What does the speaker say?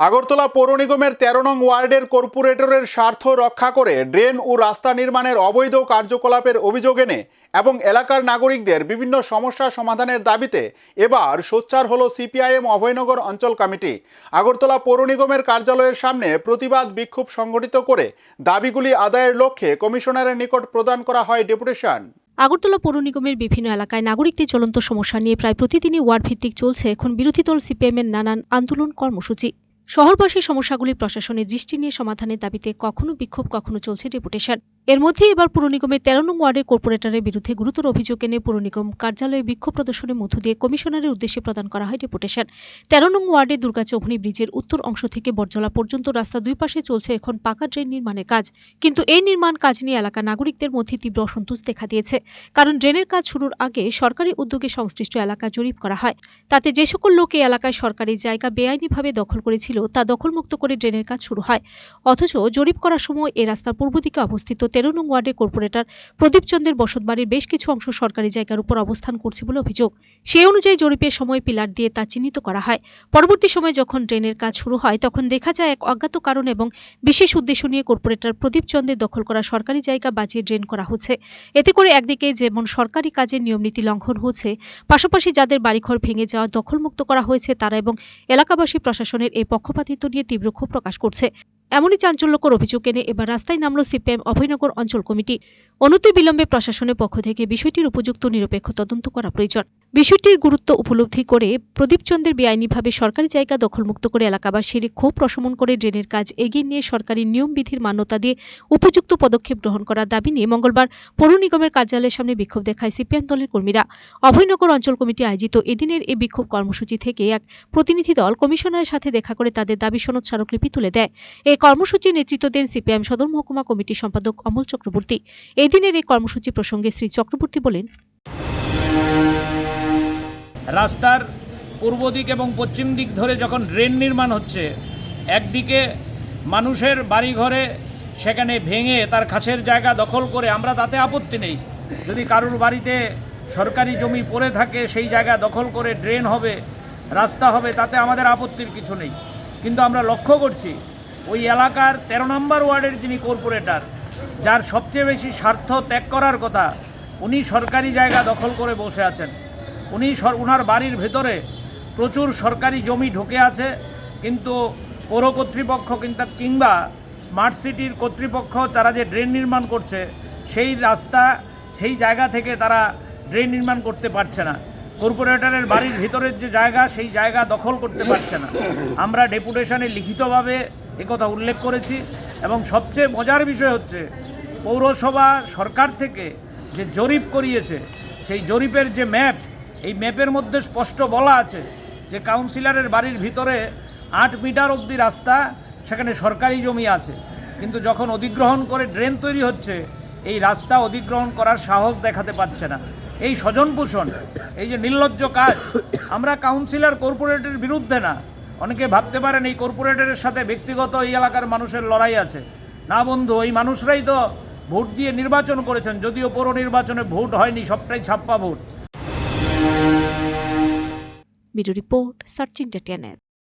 আগরতলা পৌর নিগমের তেরো নং ওয়ার্ডের কর্পোরেটরের স্বার্থ রক্ষা করে ড্রেন ও রাস্তা নির্মাণের অবৈধ কার্যকলাপের অভিযোগ এনে এবং এলাকার নাগরিকদের বিভিন্ন সমস্যা সমাধানের দাবিতে এবার সোচ্চার হল সিপিআইএম অভয়নগর অঞ্চল কমিটি। আগরতলা পৌর নিগমের কার্যালয়ের সামনে প্রতিবাদ বিক্ষোভ সংগঠিত করে দাবিগুলি আদায়ের লক্ষ্যে কমিশনারের নিকট প্রদান করা হয় ডেপুটেশন। আগরতলা পৌর নিগমের বিভিন্ন এলাকায় নাগরিকদের চলন্ত সমস্যা নিয়ে প্রায় প্রতিদিনই ওয়ার্ড ভিত্তিক চলছে এখন বিরোধী দল সিপিএমের নানান আন্দোলন কর্মসূচি। শহরবাসীর সমস্যাগুলি প্রশাসনের দৃষ্টি নিয়ে সমাধানের দাবিতে কখনো বিক্ষোভ, কখনো চলছে ডেপুটেশন। এর মধ্যে এবার পুর নিগমের তেরো নং ওয়ার্ডের কর্পোরেটরের বিরুদ্ধে গুরুতর অভিযোগ এনে পুর নিগম কার্যালয়ে বিক্ষোভ প্রদর্শনের মধ্য দিয়ে কমিশনারের উদ্দেশ্যে প্রদান করা হয় ডেপুটেশন। তেরো নং ওয়ার্ডে দুর্গা দুর্গাচৌভনী ব্রিজের উত্তর অংশ থেকে বরজলা পর্যন্ত রাস্তা দুই পাশে চলছে এখন পাকা ড্রেন নির্মাণের কাজ। কিন্তু এই নির্মাণ কাজ নিয়ে এলাকার নাগরিকদের মধ্যে তীব্র অসন্তোষ দেখা দিয়েছে। কারণ ড্রেনের কাজ শুরুর আগে সরকারি উদ্যোগে সংশ্লিষ্ট এলাকা জরিপ করা হয়। তাতে যে সকল লোক এই এলাকায় সরকারি জায়গা বেআইনিভাবে দখল করেছিল তা দখলমুক্ত করে ড্রেনের কাজ শুরু হয়। অথচ জরিপ করার সময় এই রাস্তার পূর্ব দিকে অবস্থিত তেরো নং ওয়ার্ডের কর্পোরেটর প্রদীপ চন্দ্রের বসতবাড়ির বেশ কিছু অংশ সরকারি জায়গার উপর অবস্থান করছে বলে অভিযোগ। সেই অনুযায়ী জরিপের সময় পিলার দিয়ে তা চিহ্নিত করা হয়। পরবর্তী সময়ে যখন ড্রেনের কাজ শুরু হয়, তখন দেখা যায় এক অজ্ঞাত কারণ এবং বিশেষ উদ্দেশ্য নিয়ে কর্পোরেটর প্রদীপ চন্দ্রের দখল করা সরকারি জায়গা বাজিয়ে ড্রেন করা হচ্ছে। এতে করে একদিকে যেমন সরকারি কাজের নিয়মনীতি লঙ্ঘন হচ্ছে, পাশাপাশি যাদের বাড়িঘর ভেঙে যাওয়া দখলমুক্ত করা হয়েছে তারা এবং এলাকাবাসী প্রশাসনের এই পক্ষপাতিত্ব নিয়ে তীব্র ক্ষোভ প্রকাশ করছে। এমনই চাঞ্চল্যকর অভিযোগ এনে এবার রাস্তায় নামল সিপিএম অভয়নগর অঞ্চল কমিটি। অনতি বিলম্বে প্রশাসনের পক্ষ থেকে বিষয়টির উপযুক্ত নিরপেক্ষ তদন্ত করা প্রয়োজন। বিষয়টির গুরুত্ব উপলব্ধি করে প্রদীপ চন্দ্রের বেআইনিভাবে সরকারি জায়গা দখলমুক্ত করে এলাকাবাসীর ক্ষোভ প্রশমন করে ড্রেনের কাজ এগিয়ে নিয়ে সরকারি নিয়ম বিধির মান্যতা দিয়ে উপযুক্ত পদক্ষেপ গ্রহণ করার দাবি নিয়ে মঙ্গলবার পৌর নিগমের কার্যালয়ের সামনে বিক্ষোভ দেখায় সিপিএম দলের কর্মীরা। অভয়নগর অঞ্চল কমিটি আয়োজিত এদিনের এই বিক্ষোভ কর্মসূচি থেকে এক প্রতিনিধি দল কমিশনারের সাথে দেখা করে তাদের দাবি সনদ স্মারকলিপি তুলে দেয়। কর্মসূচির নেতৃত্ব দেন সিপিএম সদর মহকুমা কমিটির সম্পাদক অমল চক্রবর্তী। এই দিনের এই কর্মসূচি প্রসঙ্গে শ্রী চক্রবর্তী বলেন, রাস্তার পূর্ব দিক এবং পশ্চিম দিক ধরে যখন ড্রেন নির্মাণ হচ্ছে, একদিকে মানুষের বাড়িঘরে সেখানে ভেঙে তার খাসের জায়গা দখল করে আমরা তাতে আপত্তি নেই। যদি কারুর বাড়িতে সরকারি জমি পড়ে থাকে, সেই জায়গা দখল করে ড্রেন হবে, রাস্তা হবে, তাতে আমাদের আপত্তির কিছু নেই। কিন্তু আমরা লক্ষ্য করছি ওই এলাকার তেরো নম্বর ওয়ার্ডের যিনি কর্পোরেটর, যার সবচেয়ে বেশি স্বার্থ ত্যাগ করার কথা উনি সরকারি জায়গা দখল করে বসে আছেন। উনি ওনার বাড়ির ভেতরে প্রচুর সরকারি জমি ঢুকে আছে, কিন্তু পৌর কর্তৃপক্ষ কিংবা কিংবা স্মার্ট সিটির কর্তৃপক্ষ তারা যে ড্রেন নির্মাণ করছে, সেই রাস্তা, সেই জায়গা থেকে তারা ড্রেন নির্মাণ করতে পারছে না। কর্পোরেটরের বাড়ির ভিতরের যে জায়গা, সেই জায়গা দখল করতে পারছে না। আমরা ডেপুটেশনে লিখিতভাবে একথা উল্লেখ করেছি এবং সবচেয়ে মজার বিষয় হচ্ছে পৌরসভা সরকার থেকে যে জরিপ করিয়েছে, সেই জরিপের যে ম্যাপ, এই ম্যাপের মধ্যে স্পষ্ট বলা আছে যে কাউন্সিলরের বাড়ির ভিতরে আট মিটার অবধি রাস্তা, সেখানে সরকারি জমি আছে। কিন্তু যখন অধিগ্রহণ করে ড্রেন তৈরি হচ্ছে, এই রাস্তা অধিগ্রহণ করার সাহস দেখাতে পারছে না। এই স্বজন পোষণ এই যে নির্লজ্জ কাজ, আমরা কাউন্সিলর কর্পোরেটের বিরুদ্ধে না অনেকে ভাবতে পারেন এই কর্পোরেটরের সাথে ব্যক্তিগত এই এলাকার মানুষের লড়াই আছে। না বন্ধু, এই মানুষরাই তো ভোট দিয়ে নির্বাচন করেছেন, যদিও পৌর নির্বাচনে ভোট হয়নি, সবটাই ছাপ্পা ভোট। Video report, search